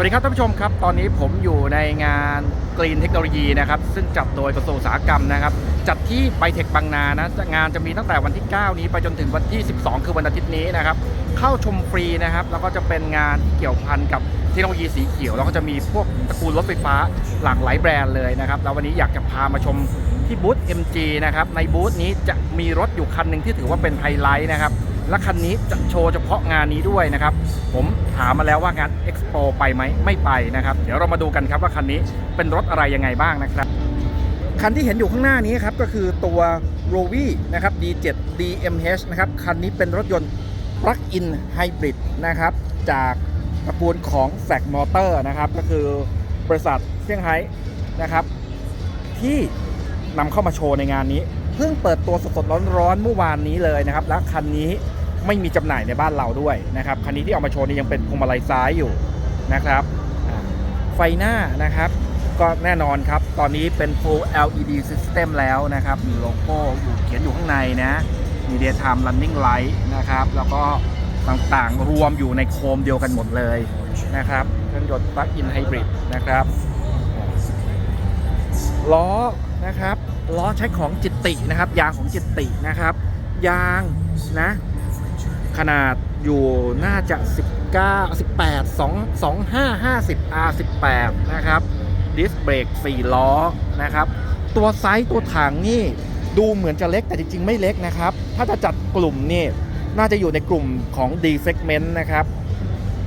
วัสดีครับท่านผู้ชมครับ ตอนนี้ผมอยู่ในงานกรีนเทคโนโลยีนะครับซึ่งจัดโดยกระทรวงอุตสาหกรรมนะครับ จัดที่ไบเทคบางนานะงานจะมีตั้งแต่วันที่ 9 นี้ไปจนถึงวันที่ 12 คือวันอาทิตย์นี้นะครับ เข้าชมฟรีนะครับ แล้วก็จะเป็นงานที่เกี่ยวพันกับเทคโนโลยีสีเขียว แล้วก็จะมีพวกตระกูลรถไฟฟ้าหลากหลายแบรนด์เลยนะครับแล้ววันนี้อยากจะพามาชมที่บูธ MG นะครับในบูธนี้จะมีรถอยู่คันหนึ่งที่ถือว่าเป็นไฮไลท์นะครับ และคันนี้จะโชว์เฉพาะงานนี้ด้วยนะครับ ผมถามมาแล้วว่างาน Expo ไปไหมไม่ไปนะครับ เดี๋ยวเรามาดูกันครับว่าคันนี้เป็นรถอะไรยังไงบ้างนะครับ คันที่เห็นอยู่ข้างหน้านี้ครับก็คือตัว r o v i นะครับ D7 DMH นะครับคันนี้เป็นรถยนต์ Plug-in Hybrid นะครับจากตระกูลของ f a c Motor นะครับก็คือบริษัทเซี่ยงไฮ้นะครับ ที่นำเข้ามาโชว์ในงานนี้ เพิ่งเปิดตัวสดๆร้อนๆเมื่อวานนี้เลยนะครับ และคันนี้ ไม่มีจำหน่ายในบ้านเราด้วยนะครับคันนี้ที่เอามาโชว์นี้ยังเป็นพวงมาลัยซ้ายอยู่นะครับไฟหน้านะครับก็แน่นอนครับ ตอนนี้เป็น Full LED System แล้วนะครับ มีโลโก้อยู่เขียนอยู่ข้างในนะ มี Daytime Running Light นะครับ แล้วก็ต่างๆ รวมอยู่ในโคมเดียวกันหมดเลยนะครับ เครื่องยนต์ Plug-in Hybrid นะครับ ล้อนะครับ ล้อใช้ของจิตตินะครับ ยางของจิตตินะครับ ยางนะ ขนาดอยู่น่าจะ 19 18 2 25 50 R18 นะครับดิสเบรก4ล้อนะครับ ตัวไซส์ตัวถังนี่ดูเหมือนจะเล็กแต่จริง ๆ ไม่เล็กนะครับ ถ้าจะจัดกลุ่มนี่น่าจะอยู่ในกลุ่มของ D segment นะครับ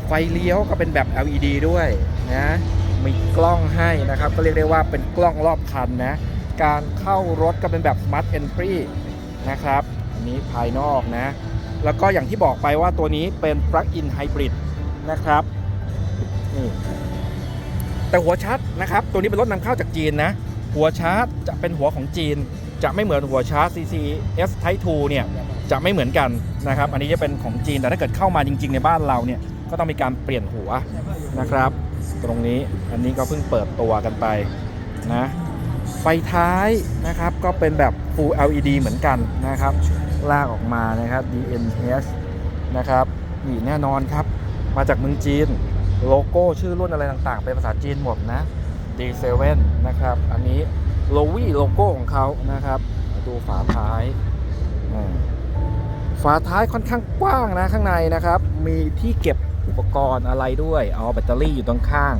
ไฟเลี้ยวก็เป็นแบบ LED ด้วยนะมีกล้องให้นะครับ ก็เรียกได้ว่าเป็นกล้องรอบคันนะ การเข้ารถก็เป็นแบบ Smart Entry นะครับ อันนี้ภายนอกนะ แล้วก็อย่างที่บอกไปว่าตัวนี้เป็น Plug-in Hybrid นะครับนี่แต่หัวชาร์จนะครับ ตัวนี้เป็นรถนำเข้าจากจีนนะ หัวชาร์จจะเป็นหัวของจีน จะไม่เหมือนหัวชาร์จ CCS Type 2เนี่ยจะไม่เหมือนกันนะครับ อันนี้จะเป็นของจีนแต่ถ้าเกิดเข้ามาจริง ๆ ในบ้านเราเนี่ยก็ต้องมีการเปลี่ยนหัวนะครับ ตรงนี้อันนี้ก็เพิ่งเปิดตัวกันไปนะไฟท้ายนะครับก็เป็นแบบ Full LED เหมือนกันนะครับ ลากออกมานะครับ DNH นะครับนี่แน่นอนครับ มาจากเมืองจีน โลโก้ชื่อรุ่นอะไรต่างๆ เป็นภาษาจีนหมดนะ D7 นะครับ อันนี้โลวี่โลโก้ของเขานะครับ ดูฝาท้าย ฝาท้ายค่อนข้างกว้างนะข้างในนะครับ มีที่เก็บอุปกรณ์อะไรด้วย เอาแบตเตอรี่อยู่ตรงข้าง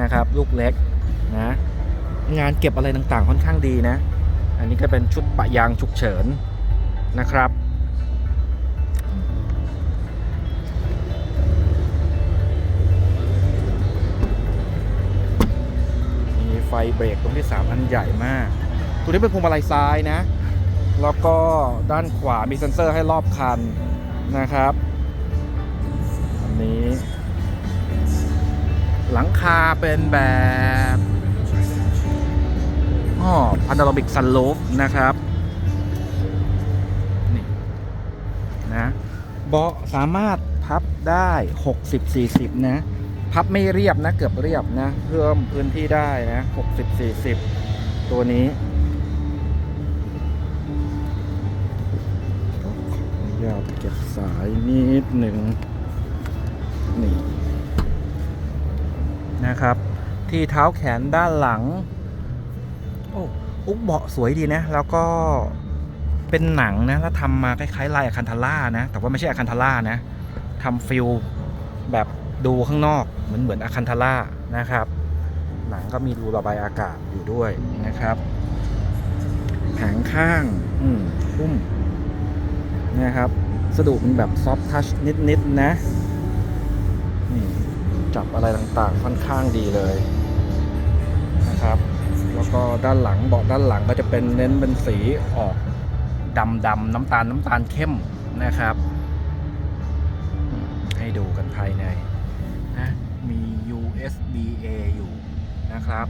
นะครับ ลูกเล็กนะ งานเก็บอะไรต่างๆ ค่อนข้างดีนะ อันนี้ก็เป็นชุดปะยางฉุกเฉิน นะครับ มีไฟเบรกตรงที่ 3 อันใหญ่มาก ตัวนี้เป็นพวงมาลัยซ้ายนะ แล้วก็ด้านขวามีเซ็นเซอร์ให้รอบคันนะครับ อันนี้ หลังคาเป็นแบบอ๋อพันดาโลบิกซันลูฟนะครับ เบาะสามารถพับได้ 60-40 นะ พับไม่เรียบนะ เกือบเรียบนะ เพิ่มพื้นที่ได้นะ 60-40 ตัวนี้ขออนุญาตเก็บสายนิดหนึ่งนี่นะครับ ที่เท้าแขนด้านหลัง โอ้ อุ๊กเบาะสวยดีนะ แล้วก็ เป็นหนังนะแล้วทำมาคล้ายๆลายอะคันทาร่านะ แต่ว่าไม่ใช่อะคันทาร่านะทำฟิลแบบดูข้างนอกเหมือนเหมือนอะคันทาร่านะครับ หนังก็มีรูระบายอากาศอยู่ด้วยนะครับแผงข้างอืมพุ่มนะครับสะดุเป็นแบบซอฟทัชนิดๆนะนี่จับอะไรต่างๆ ค่อนข้างดีเลยนะครับ แล้วก็ด้านหลังเบาะด้านหลังก็จะเป็นเน้นเป็นสีออก ดำดำน้ำตาลน้ำตาลเข้มนะครับ ให้ดูกันภายในนะมี USB A อยู่นะครับ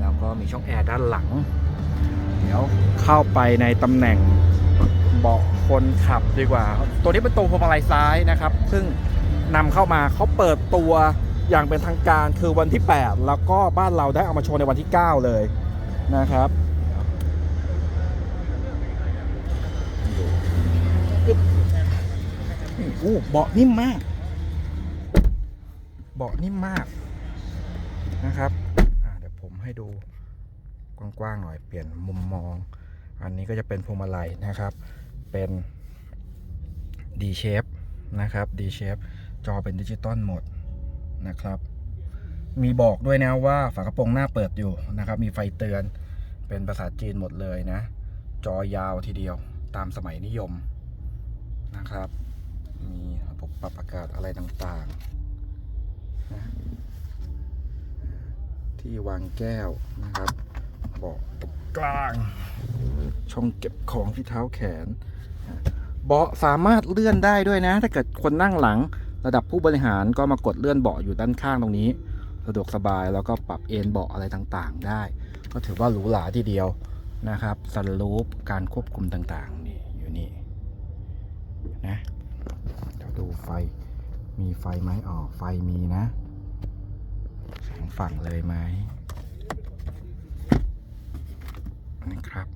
แล้วก็มีช่องแอร์ด้านหลัง เดี๋ยวเข้าไปในตำแหน่งเบาะคนขับดีกว่า ตัวนี้เป็นตัวพวงมาลัยซ้ายนะครับ ซึ่งนำเข้ามาเขาเปิดตัวอย่างเป็นทางการคือวันที่ 8 แล้วก็บ้านเราได้เอามาโชว์ในวันที่ 9 เลยนะครับนี่โอ้เบาะนิ่มมาก เบาะนิ่มมากนะครับเดี๋ยวผมให้ดูกว้างๆหน่อยเปลี่ยนมุมมอง อันนี้ก็จะเป็นพวงมาลัยนะครับ เป็น D shape นะครับ D shape จอเป็นดิจิตอลหมดนะครับ มีบอกด้วยนะว่าฝากระโปรงหน้าเปิดอยู่นะครับ มีไฟเตือนเป็นภาษาจีนหมดเลยนะ จอยาวทีเดียวตามสมัยนิยมนะครับ มีระบบปรับอากาศอะไรต่างๆนะที่วางแก้วนะครับเบาะตรงกลาง ช่องเก็บของที่เท้าแขน เบาะสามารถเลื่อนได้ด้วยนะ ถ้าเกิดคนนั่งหลังระดับผู้บริหารก็มากดเลื่อนเบาะอยู่ด้านข้างตรงนี้ สะดวกสบายแล้วก็ปรับเอนเบาะอะไรต่างๆ ได้ ก็ถือว่าหรูหราทีเดียวนะครับสันลูปการควบคุมต่างๆนี่อยู่นี่นะ ไฟ มีไฟไหมอ๋อไฟมีนะสองฝั่งเลยไหมนะครับ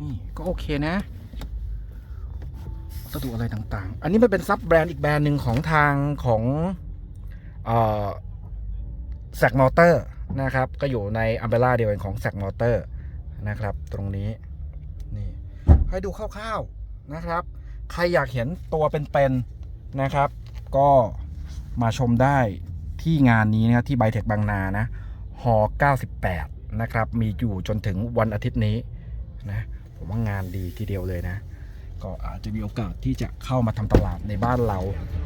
นี่ก็โอเคนะก็ดูอะไรต่างๆ อันนี้มันเป็นซับแบรนด์อีกแบรนด์หนึ่งของทางของแซกมอเตอร์นะครับ ก็อยู่ในอัมเบล่าเดียวกันของแซกมอเตอร์นะครับ ตรงนี้ นี่ ให้ดูคร่าวๆนะครับ ใครอยากเห็นตัวเป็นๆนะครับ ก็มาชมได้ที่งานนี้นะครับที่ไบเทคบางนานะฮ98 นะครับ มีอยู่จนถึงวันอาทิตย์นี้นะผมว่างานดีทีเดียวเลยนะ ก็อาจจะมีโอกาสที่จะเข้ามาทำตลาดในบ้านเรา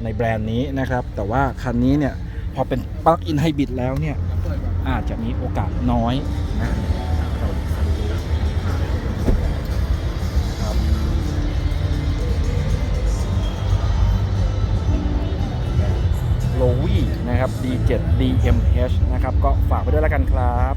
ในแบรนด์นี้นะครับ แต่ว่าคันนี้เนี่ย พอเป็นปลั๊กอินไฮบริดแล้วเนี่ย อาจจะมีโอกาสน้อยนะ 7DMH นะครับ ก็ฝากไปด้วยแล้วกันครับ